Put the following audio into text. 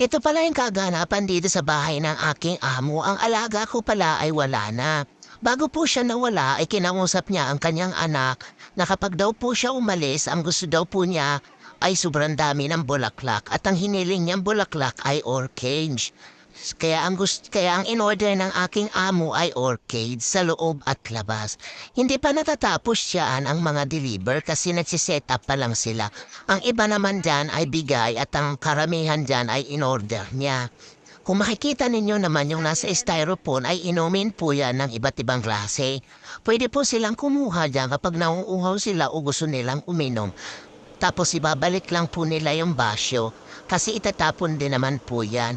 Ito pala yung kaganapan dito sa bahay ng aking amo. Ang alaga ko pala ay wala na. Bago po siya nawala ay kinausap niya ang kanyang anak na kapag daw po siya umalis, ang gusto daw po niya ay sobrang dami ng bulaklak at ang hiniling niyang bulaklak ay orchid. Kaya ang gust kaya ang in-order ng aking amo ay orchid sa loob at labas. Hindi pa natatapos siyaan ang mga deliver kasi nagsiset up pa lang sila. Ang iba naman dyan ay bigay at ang karamihan dyan ay in-order niya. Kung makikita ninyo naman yung nasa styrofoam ay inumin po yan ng iba't ibang klase. Pwede po silang kumuha dyan kapag nauuhaw sila o gusto nilang uminom. Tapos ibabalik lang po nila yung basyo kasi itatapon din naman po yan.